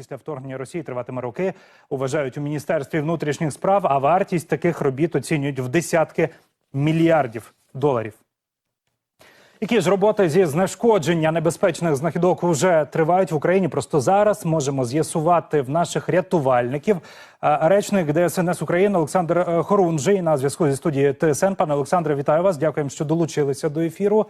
після вторгнення Росії триватиме роки. Вважають у міністерстві внутрішніх справ. А вартість таких робіт оцінюють в десятки мільярдів доларів. Які ж роботи зі знешкодження небезпечних знахідок вже тривають в Україні? Просто зараз можемо з'ясувати в наших рятувальників. Речник ДСНС України Олександр е, Хорунжий на зв'язку зі студією ТСН. Пане Олександре, вітаю вас. Дякуємо, що долучилися до ефіру.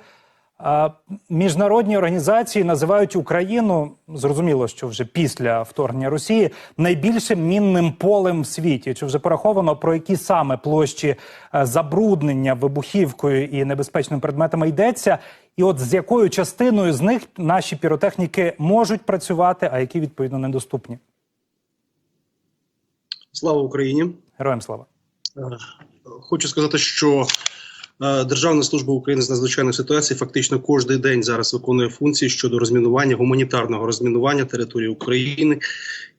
Міжнародні організації називають Україну зрозуміло, що вже після вторгнення Росії найбільшим мінним полем в світі. Чи вже пораховано про які саме площі е, забруднення вибухівкою і небезпечними предметами йдеться? І от з якою частиною з них наші піротехніки можуть працювати, а які відповідно недоступні? Слава Україні! Героям слава. Е, Хочу сказати, що Державна служба України з надзвичайних ситуацій фактично кожен день зараз виконує функції щодо розмінування гуманітарного розмінування території України.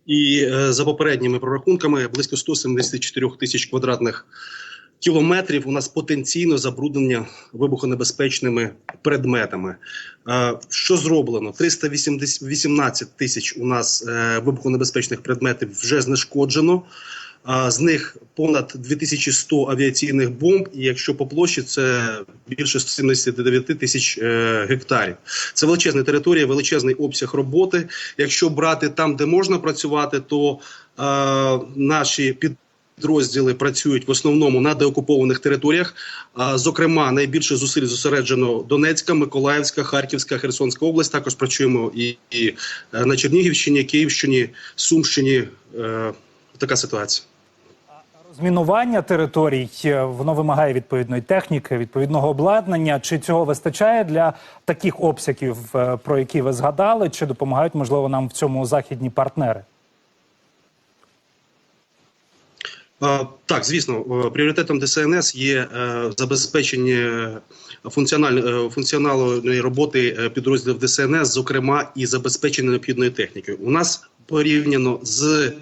І е, за попередніми прорахунками близько 174 тисяч квадратних кілометрів у нас потенційно забруднення вибухонебезпечними предметами. Е, Що зроблено? 318 тисяч у нас е, вибухонебезпечних предметів вже знешкоджено. З них понад 2100 авіаційних бомб, і якщо по площі, це більше 179 тисяч е, гектарів. Це величезна територія, величезний обсяг роботи. Якщо брати там, де можна працювати, то е, наші підрозділи працюють в основному на деокупованих територіях. А, зокрема, найбільше зусиль зосереджено Донецька, Миколаївська, Харківська, Херсонська область. Також працюємо і, і е, на Чернігівщині, Київщині, Сумщині. Е, така ситуація. Розмінування територій е, воно вимагає відповідної техніки, відповідного обладнання. Чи цього вистачає для таких обсягів, е, про які ви згадали, чи допомагають можливо нам в цьому західні партнери? Так, звісно, е, пріоритетом ДСНС є е, забезпечення функціональної роботи е, підрозділів ДСНС, зокрема і забезпечення необхідною технікою. У нас порівняно з, е,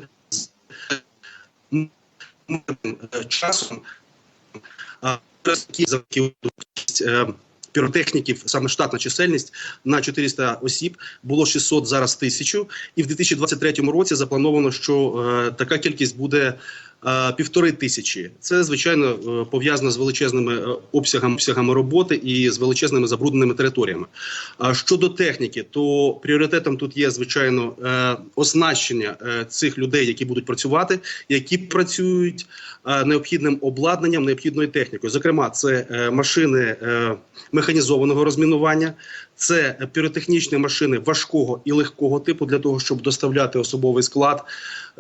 часом за кількість, е, піротехніків, саме штатна чисельність на 400 осіб було 600, зараз тисячу, І в 2023 році заплановано, що е, така кількість буде е, півтори тисячі. Це звичайно е, пов'язано з величезними е, обсягами, обсягами роботи і з величезними забрудненими територіями. Щодо техніки, то пріоритетом тут є звичайно е, оснащення цих людей, які будуть працювати, які працюють необхідним обладнанням, необхідною технікою. Зокрема, це машини механізованого розмінування, це піротехнічні машини важкого і легкого типу для того, щоб доставляти особовий склад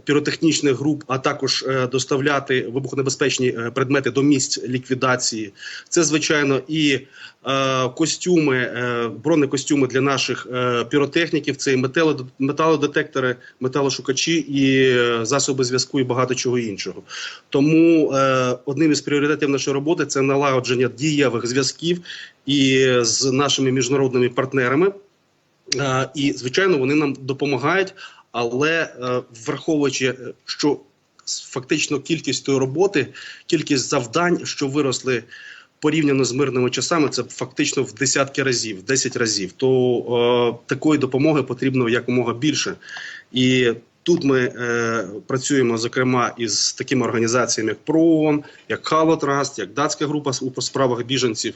піротехнічних груп, а також доставляти вибухонебезпечні е, предмети до місць ліквідації. Це звичайно і е, костюми, е, бронекостюми для наших піротехніків. Це і металодетектори, металошукачі і засоби зв'язку, і багато чого іншого. Тому одним із пріоритетів нашої роботи це налагодження дієвих зв'язків і з нашими міжнародними партнерами. І звичайно, вони нам допомагають, але враховуючи, що фактично кількістю роботи, кількість завдань, що виросли порівняно з мирними часами, це фактично в десятки разів, в 10 разів. То е, такої допомоги потрібно якомога більше. І тут ми е, працюємо зокрема із такими організаціями, як ПРООН, як Халотраст, як датська група у справах біженців,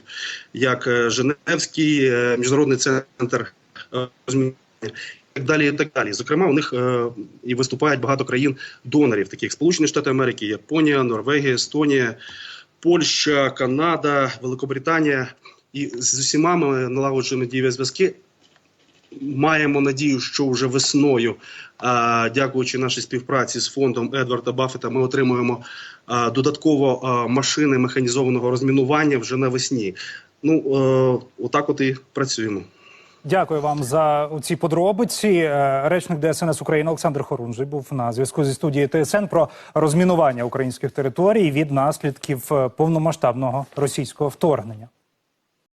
як е, Женевський е, міжнародний центр е, розмінування. і Так далі, і так далі. Зокрема, у них е, і виступають багато країн донорів, таких як Сполучені Штати Америки, Японія, Норвегія, Естонія, Польща, Канада, Великобританія. І з усіма ми налагоджуємо дієві зв'язки. Маємо надію, що вже весною, а, дякуючи нашій співпраці з фондом Едварда Баффета, ми отримуємо а, додатково а, машини механізованого розмінування вже навесні. Ну е, отак, от і працюємо. Дякую вам за ці подробиці. Е, Речник ДСНС України Олександр Хорунжий був на зв'язку зі студією ТСН про розмінування українських територій від наслідків е, повномасштабного російського вторгнення.